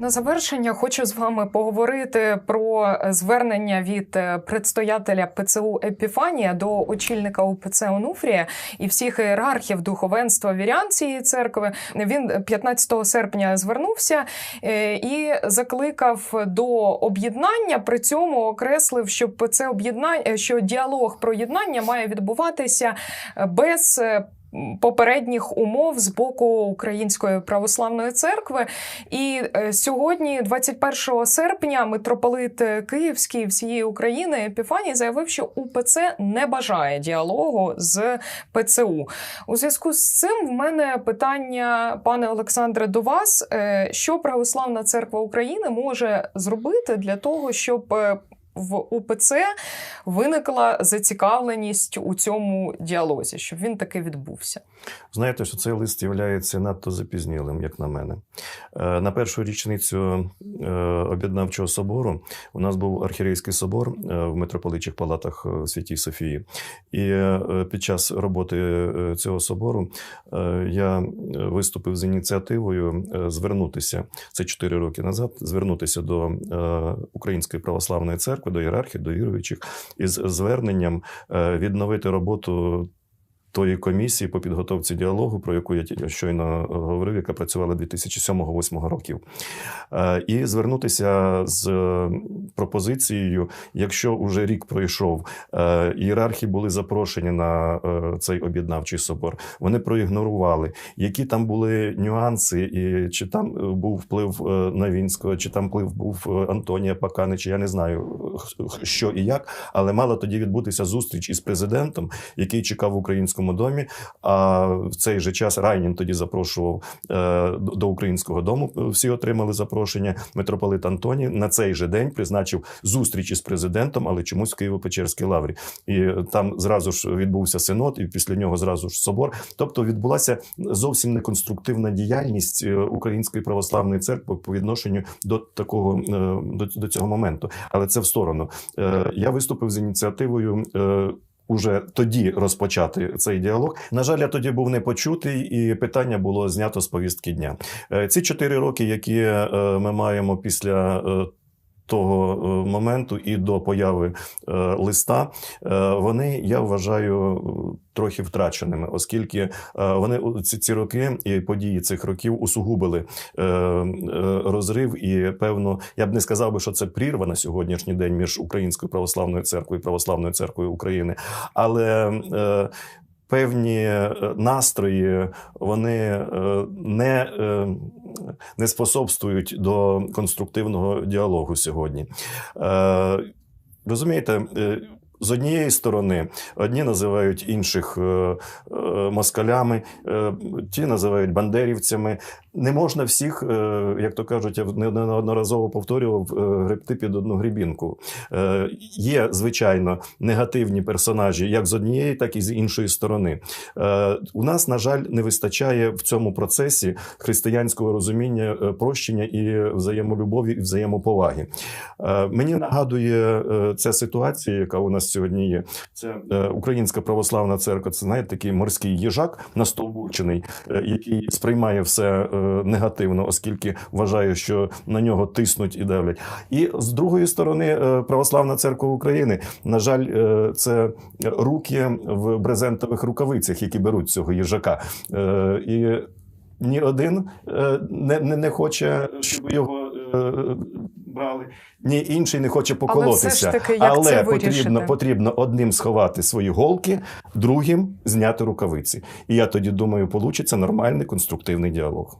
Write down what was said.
На завершення хочу з вами поговорити про звернення від е, предстоятеля ПЦУ Епіфанія до очільника УПЦ Онуфрія і всіх ієрархів духовенства вірян цієї церкви. Він 15 серпня звернувся е, і закликав до об'єднання. При цьому окреслив, що це об'єднання, що діалог про єднання має відбуватися без. Попередніх умов з боку Української православної церкви, і е, сьогодні, 21 серпня, митрополит е, Київський всієї України Епіфаній заявив, що УПЦ не бажає діалогу з ПЦУ. У зв'язку з цим в мене питання, пане Олександре, до вас: Е, що Православна церква України може зробити для того, щоб в УПЦ виникла зацікавленість у цьому діалозі, щоб він таки відбувся. Знаєте, що цей лист є надто запізнілим, як на мене. Е, На першу річницю е, об'єднавчого собору у нас був архірейський собор е, в митрополичих палатах Святій Софії. І під час роботи цього собору я виступив з ініціативою звернутися це 4 роки назад, звернутися до Української православної церкви, до ієрархії, до віруючих із зверненням е, відновити роботу тої комісії по підготовці діалогу, про яку я щойно говорив, яка працювала 2007-2008 років, Е, і звернутися з е, пропозицією, якщо уже рік пройшов, е, ієрархи були запрошені на е, цей об'єднавчий собор. Вони проігнорували, які там були нюанси, і чи там е, був вплив е, Новінського, чи там вплив був е, Антонія Паканича, я не знаю, що і як, але мала тоді відбутися зустріч із президентом, який чекав в українському домі. А в цей же час Райнін тоді запрошував е, до українського дому. Всі отримали запрошення. Митрополит Антоній на цей же день призначив зустріч із президентом, але чомусь в Києво-Печерській лаврі. І там зразу ж відбувся синод, і після нього зразу ж собор. Тобто відбулася зовсім неконструктивна діяльність е, Української православної церкви по відношенню до такого е, до, до цього моменту. Але це в сторону. Е, Я виступив з ініціативою. Уже тоді розпочати цей діалог. На жаль, я тоді був не почутий, і питання було знято з повістки дня. Е, Ці чотири роки, які е, ми маємо після е, того е, моменту і до появи е, листа, е, вони я вважаю трохи втраченими, оскільки вони ці, ці роки і події цих років усугубили розрив, і певно, я б не сказав би, що це прірва на сьогоднішній день між Українською православною церквою і православною церквою України, але Певні е, настрої вони е, не, е, не способствують до конструктивного діалогу сьогодні. Розумієте, з однієї сторони, одні називають інших е, е, москалями, е, ті називають бандерівцями. Не можна всіх, як то кажуть, я не- неодноразово повторював, гребти під одну грібінку. Є, звичайно, негативні персонажі як з однієї, так і з іншої сторони. У нас, на жаль, не вистачає в цьому процесі християнського розуміння, прощення і взаємолюбові, і взаємоповаги. Мені нагадує ця ситуація, яка у нас сьогодні є. Це е, Українська православна церква. Це знаєте, такий морський їжак настовбурчений, е, який сприймає все е, негативно, оскільки вважає, що на нього тиснуть і давлять. І з другої сторони, православна церква України, на жаль, це руки в брезентових рукавицях, які беруть цього їжака. І ні один не, не, не хоче, щоб його ні інший не хоче Але поколотися. все ж таки, як Але це потрібно, потрібно одним сховати свої голки, другим зняти рукавиці. І я тоді думаю, получиться нормальний конструктивний діалог.